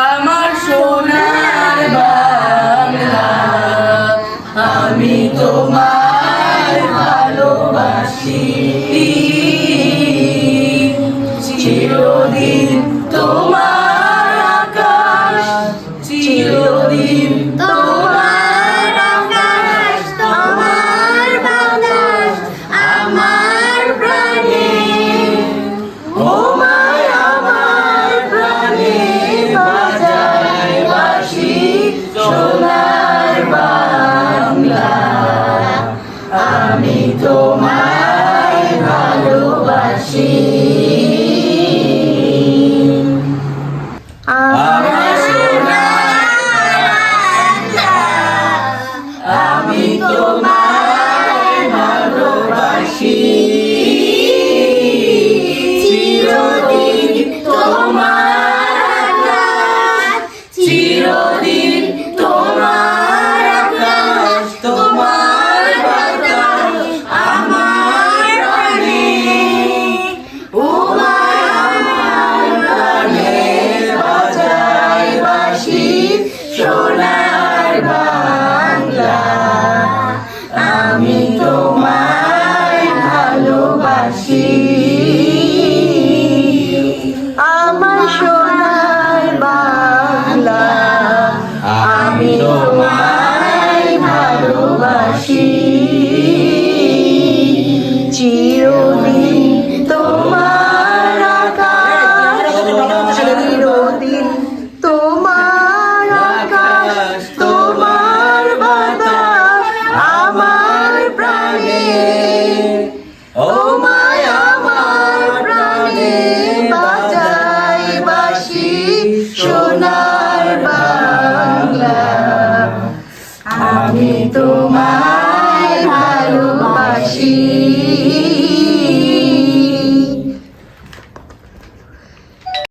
আমার সোনার বাংলা আমি তোমার ভালোবাসি। চিরদিন তোমার আকাশ চিরদিন তোমার তোমায় ভালোবাসি। আমি তোমায় ভালোবাসি। que